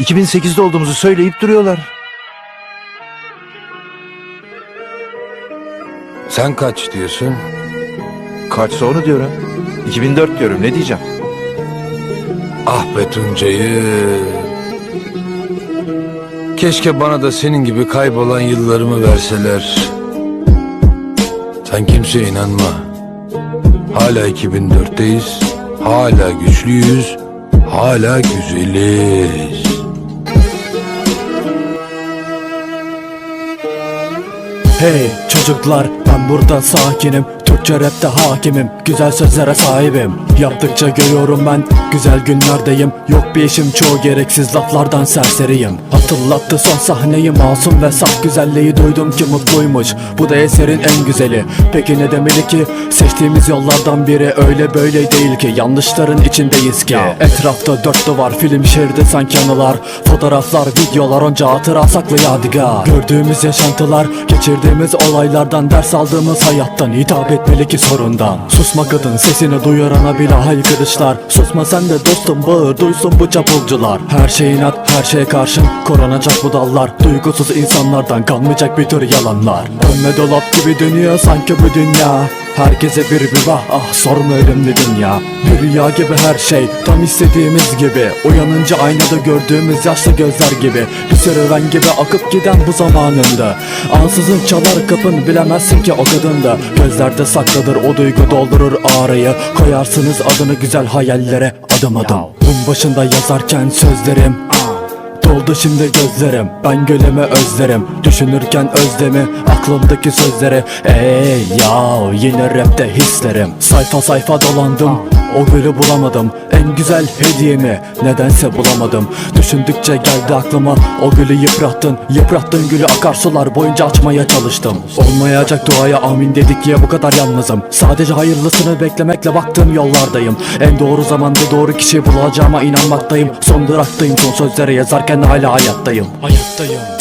2008'de olduğumuzu söyleyip duruyorlar. Sen kaç diyorsun? Kaçsa onu diyorum. 2004 diyorum ne diyeceğim? Ah be Tuncay'ı. Keşke bana da senin gibi kaybolan yıllarımı verseler. Sen kimseye inanma. Hala 2004'teyiz. Hala güçlüyüz. Hala güzeliz. Hey çocuklar ben burada sakinim Türkçe rapte hakimim Güzel sözlere sahibim. Yaptıkça görüyorum ben Güzel günlerdeyim. Yok bir işim çoğu gereksiz laflardan serseriyim. Hatırlattı son sahneyi masum ve saf güzelliği duydum ki mutluymuş. Bu da eserin en güzeli. Peki ne demeli ki? Seçtiğimiz yollardan biri öyle böyle değil ki. Yanlışların içindeyiz ki. Etrafta dört duvar film şeridi sanki anılar. Fotoğraflar videolar onca hatıra saklı yadigar. Gördüğümüz yaşantılar geçirdiğimiz olaylardan Ders aldığımız hayattan hitap etmeli ki sorundan. Susma kadın sesini duyurana bile haykırışlar. Susma sen de dostum bağır duysun bu çapulcular. Her şeyin at her şeye karşın. Koronacak bu dallar. Duygusuz insanlardan kalmayacak bir tür yalanlar. Dönme dolap gibi dönüyor sanki bu dünya Herkese bir bir vah ah sorma ölümlü dünya. Bir rüya gibi her şey tam istediğimiz gibi. Uyanınca aynada gördüğümüz yaşlı gözler gibi. Bir serüven gibi akıp giden bu zamanında. Ansızın çalar kapın bilemezsin ki o kadında. Gözlerde saklıdır o duygu doldurur ağrıyı. Koyarsınız adını güzel hayallere adım adım. Bunun başında yazarken sözlerim Doldu şimdi gözlerim? Ben göleme özlerim. Düşünürken özlemi Aklımdaki sözleri Ey ya yine rapte hislerim. Sayfa sayfa dolandım o gülü bulamadım. En güzel hediyemi nedense bulamadım. Düşündükçe geldi aklıma O gülü yıprattın. Yıprattın gülü akarsular boyunca açmaya çalıştım. Olmayacak duaya amin dedik ya bu kadar yalnızım. Sadece hayırlısını beklemekle baktığım yollardayım. En doğru zamanda doğru kişiyi bulacağıma inanmaktayım. Son duraktayım son sözleri yazarken hala hayattayım. Hayattayım